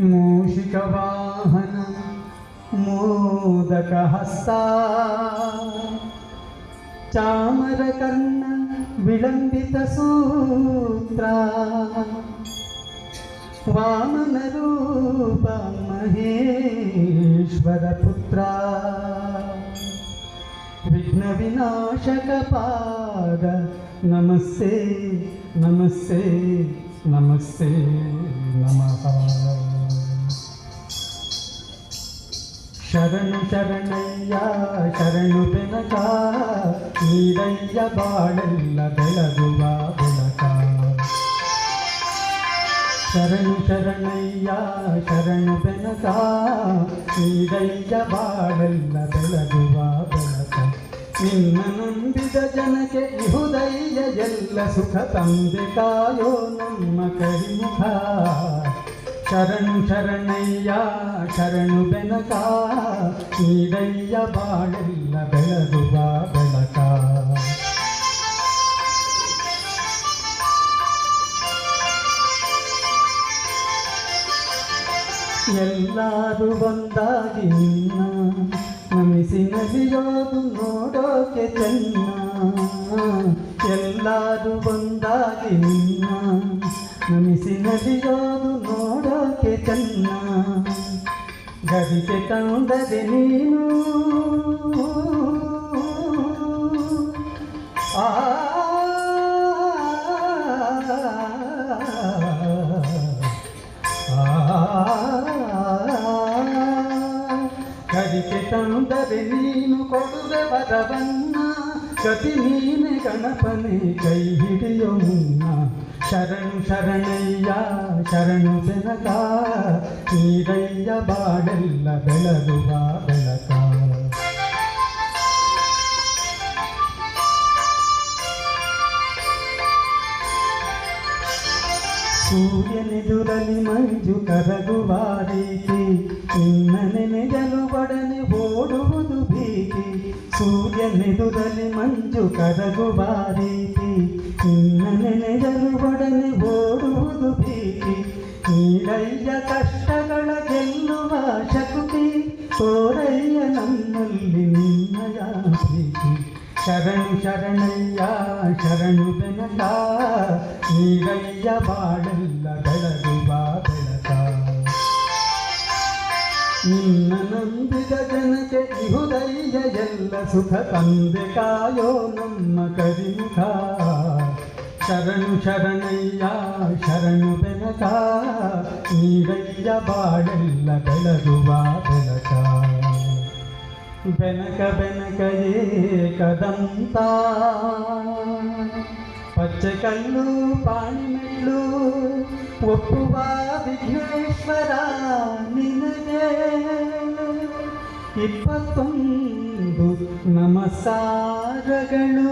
मूषिकवाहनं मोदक चामरकर्ण विलम्बितसूत्रा। वामनरूपा महेश्वरपुत्रा विघ्नविनाशकपाद। नमस्ते नमस्ते नमस्ते नमः। ಪಾದ ನಮಸ್ತೆ ನಮಸ್ತೆ ನಮಸ್ತೆ ನಮಃ ಶರಣು ಶರಣಯ್ಯ ಶರಣು ಬೆನಕ ನೀರಯ್ಯ ಬಾಳೆಲ್ಲ ಬೆಳಗುವ ಬೆಳಕ ಶರಣು ಶರಣಯ್ಯ ಶರಣು ಬೆನಕ ನೀರಯ್ಯ ಬಾಳೆಲ್ಲ ಬೆಳಗುವ ಬೆಳಕ ನಿನ್ನ ನಂಬಿದ ಜನಕ್ಕೆ ಇಹುದಯ್ಯ ಎಲ್ಲ ಸುಖ ತಂದೆ ಕಾಯೋ ನಮ್ಮ ಕರಿಮುಖ ಶರಣು ಶರಣಯ್ಯ, ಶರಣು ಬೆನಕ ನೀರಯ್ಯ ಬಾಳೆಲ್ಲ ಬೆಳಗುವ ಬೆಳಕ. ಎಲ್ಲರೂ ಬಂದಾಗಿ ನಿನ್ನ ನಮಿಸಿ ನಲಿಯೋದು ನೋಡೋಕೆ ಚೆನ್ನ. ಎಲ್ಲರೂ ಬಂದಾಗಿ ನಿನ್ನ ನಮಿಸಿ కన్నా గదికి కందది నేను. ఆ కదికి కందది నేను కొడుగ పదవన్నా ಗತಿ ನೀನೆ ಗಣಪನೆ ಕೈ ಹಿಡಿಯೋ ಮುನ್ನ. ಶರಣು ಶರಣಯ್ಯ, ಶರಣು ಬೆನಕ. ನೀರಯ್ಯ ಬಾಡೆಲ್ಲ ಬೆಳಗುವ ಬೆಳಕ. ಸೂರ್ಯನೆದುರಲಿ ಮಂಜು ಕರಗುವ ರೀತಿ. ನಿನ್ನ ನೆನೆಯಲು ಸೂರ್ಯನೆದುರಲಿ ಮಂಜು ಕರಗುವ ರೀತಿ ನಿನ್ನ ನೆನೆಯಲು ಒಡನೆ ಓಡುವುದು ಭೀತಿ ನೀರಯ್ಯ ಕಷ್ಟಗಳ ಗೆಲ್ಲುವ ಶಕ್ತಿ ತೋರಯ್ಯ ನನ್ನಲ್ಲಿ ನಿನ್ನಯ ಪ್ರೀತಿ ಶರಣು ಶರಣಯ್ಯ ಶರಣು ಬೆನಕ ನೀರಯ್ಯ ಬಾಳೆಲ್ಲ ಬೆಳಗುವ ಬೆಳಕ ನಿನ್ನ ನಂಬಿದ ಜನಕ್ಕೆ ಇಹುದಯ್ಯ ಎಲ್ಲ ಸುಖ ತಂದೆ ಕಾಯೋ ನಮ್ಮ ಕರಿಮುಖ ಶರಣು ಶರಣಯ್ಯ ಶರಣು ಬೆನಕ ನೀರಯ್ಯ ಬಾಳೆಲ್ಲ ಬೆಳಗುವ ಬೆಳಕ ಬೆನಕ ಬೆನಕ ಏಕದಂತ ಪಚ್ಚೆ ಕಲ್ಲು ಪಾಣಿಮೆಳ್ಳು ಒಪ್ಪುವ ವಿಘ್ನೇಶ್ವರ ಇಪ್ಪತ್ತೊಂದು ನಮಸಾರಗಳು